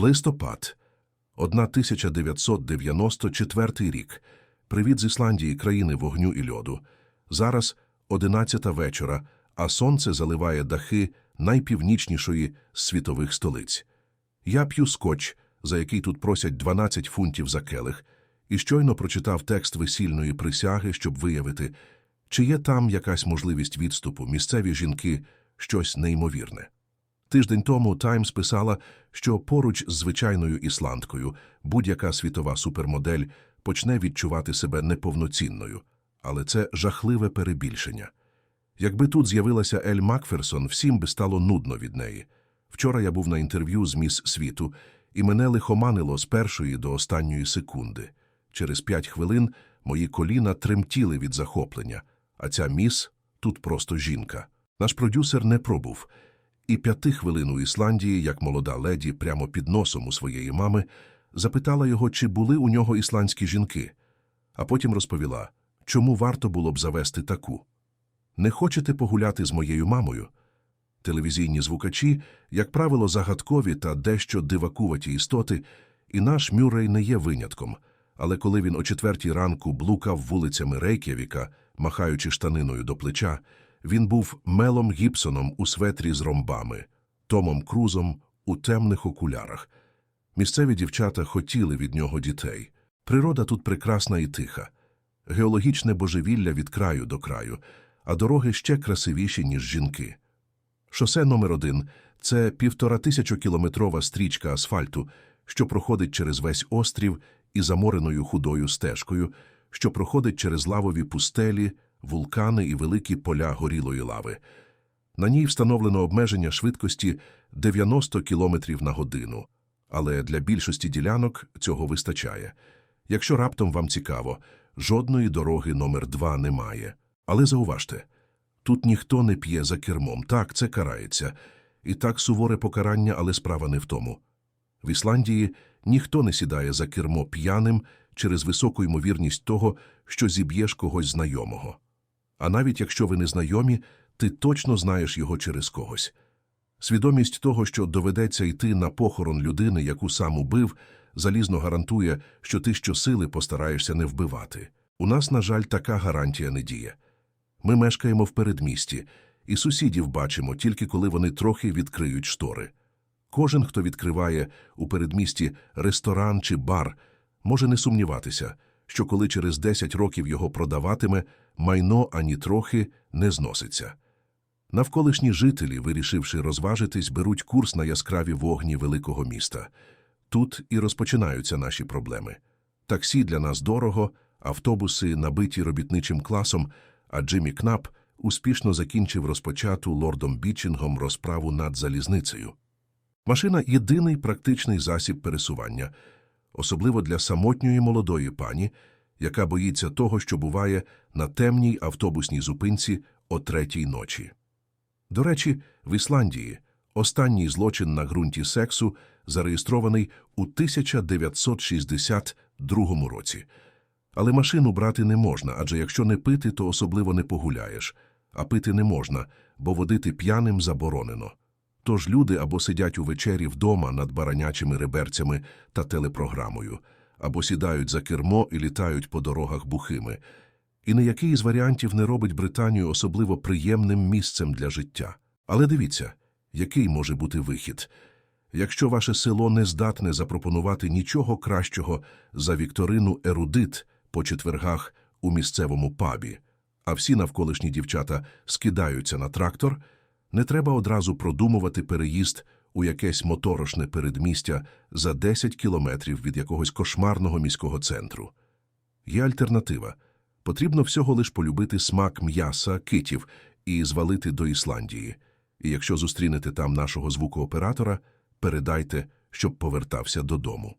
Листопад. 1994 рік. Привіт з Ісландії, країни вогню і льоду. Зараз 11 вечора, а сонце заливає дахи найпівнічнішої з світових столиць. Я п'ю скотч, за який тут просять 12 фунтів за келих, і щойно прочитав текст весільної присяги, щоб виявити, чи є там якась можливість відступу, місцеві жінки, щось неймовірне. Тиждень тому Таймс писала, що поруч з звичайною ісландкою будь-яка світова супермодель почне відчувати себе неповноцінною. Але це жахливе перебільшення. Якби тут з'явилася Ель Макферсон, всім би стало нудно від неї. Вчора я був на інтерв'ю з міс світу, і мене лихоманило з першої до останньої секунди. Через п'ять хвилин мої коліна тремтіли від захоплення, а ця міс тут просто жінка. Наш продюсер не пробув. І п'яти хвилин у Ісландії, як молода леді, прямо під носом у своєї мами, запитала його, чи були у нього ісландські жінки, а потім розповіла, чому варто було б завести таку. Не хочете погуляти з моєю мамою? Телевізійні звукачі, як правило, загадкові та дещо дивакуваті істоти, і наш Мюррей не є винятком. Але коли він о четвертій ранку блукав вулицями Рейк'явіка, махаючи штаниною до плеча, він був Мелом Гібсоном у светрі з ромбами, Томом Крузом у темних окулярах. Місцеві дівчата хотіли від нього дітей. Природа тут прекрасна і тиха. Геологічне божевілля від краю до краю, а дороги ще красивіші, ніж жінки. Шосе номер один – це півторатисячокілометрова стрічка асфальту, що проходить через весь острів і замореною худою стежкою, що проходить через лавові пустелі, вулкани і великі поля горілої лави. На ній встановлено обмеження швидкості 90 км на годину, але для більшості ділянок цього вистачає. Якщо раптом вам цікаво, жодної дороги номер 2 немає. Але зауважте, тут ніхто не п'є за кермом. Так, це карається. І так суворе покарання, але справа не в тому. В Ісландії ніхто не сідає за кермо п'яним через високу ймовірність того, що зіб'єш когось знайомого. А навіть якщо ви не знайомі, ти точно знаєш його через когось. Свідомість того, що доведеться йти на похорон людини, яку сам убив, залізно гарантує, що ти щосили постараєшся не вбивати. У нас, на жаль, така гарантія не діє. Ми мешкаємо в передмісті, і сусідів бачимо тільки коли вони трохи відкриють штори. Кожен, хто відкриває у передмісті ресторан чи бар, може не сумніватися, що коли через 10 років його продаватиме, майно ані трохи не зноситься. Навколишні жителі, вирішивши розважитись, беруть курс на яскраві вогні великого міста. Тут і розпочинаються наші проблеми. Таксі для нас дорого, автобуси набиті робітничим класом, а Джиммі Кнап успішно закінчив розпочату лордом Бічингом розправу над залізницею. Машина – єдиний практичний засіб пересування, особливо для самотньої молодої пані, яка боїться того, що буває на темній автобусній зупинці о третій ночі. До речі, в Ісландії останній злочин на ґрунті сексу зареєстрований у 1962 році. Але машину брати не можна, адже якщо не пити, то особливо не погуляєш, а пити не можна, бо водити п'яним заборонено. Тож люди або сидять у вечері вдома над баранячими реберцями та телепрограмою, або сідають за кермо і літають по дорогах бухими. І ніякий із варіантів не робить Британію особливо приємним місцем для життя. Але дивіться, який може бути вихід. Якщо ваше село не здатне запропонувати нічого кращого за вікторину ерудит по четвергах у місцевому пабі, а всі навколишні дівчата скидаються на трактор, не треба одразу продумувати переїзд у якесь моторошне передмістя за 10 кілометрів від якогось кошмарного міського центру. Є альтернатива. Потрібно всього лиш полюбити смак м'яса, китів і звалити до Ісландії. І якщо зустрінете там нашого звукооператора, передайте, щоб повертався додому.